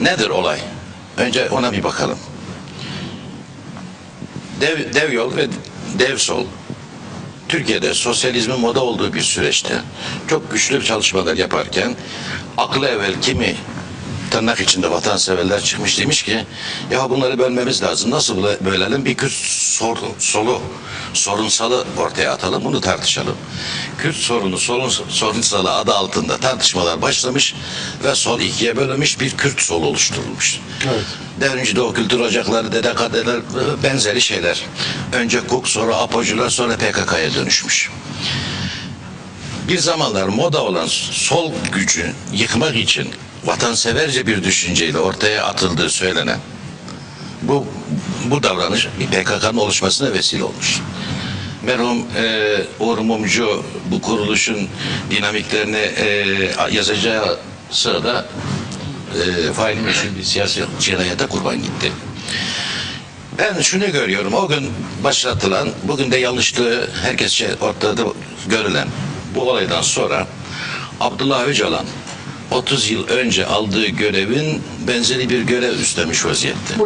Nedir olay? Önce ona bir bakalım. Dev, dev yol ve dev sol Türkiye'de sosyalizmin moda olduğu bir süreçte çok güçlü çalışmalar yaparken aklı evvel kimi tırnak içinde vatanseverler çıkmış demiş ki ya bunları bölmemiz lazım. Nasıl bölelim? Bir Kürt sorun, solu sorunsalı ortaya atalım. Bunu tartışalım. Kürt sorunu sorun, sorunsalı adı altında tartışmalar başlamış ve sol ikiye bölünmüş bir Kürt solu oluşturulmuş. Evet. Devrimci Doğu Kültür Ocakları, DDK'deler benzeri şeyler. Önce KUK, sonra APO'cular, sonra PKK'ya dönüşmüş. Bir zamanlar moda olan sol gücü yıkmak için vatanseverce bir düşünceyle ortaya atıldığı söylenen bu bu davranış PKK'nın oluşmasına vesile olmuş. Merhum e, Uğur Mumcu bu kuruluşun dinamiklerini e, yazacağı sırada e, faili meşhur bir siyasi cinayete kurban gitti. Ben şunu görüyorum. O gün başlatılan, bugün de yanlışlığı herkesçe ortada görülen bu olaydan sonra Abdullah Öcalan 30 yıl önce aldığı görevin benzeri bir görev üstlenmiş vaziyette.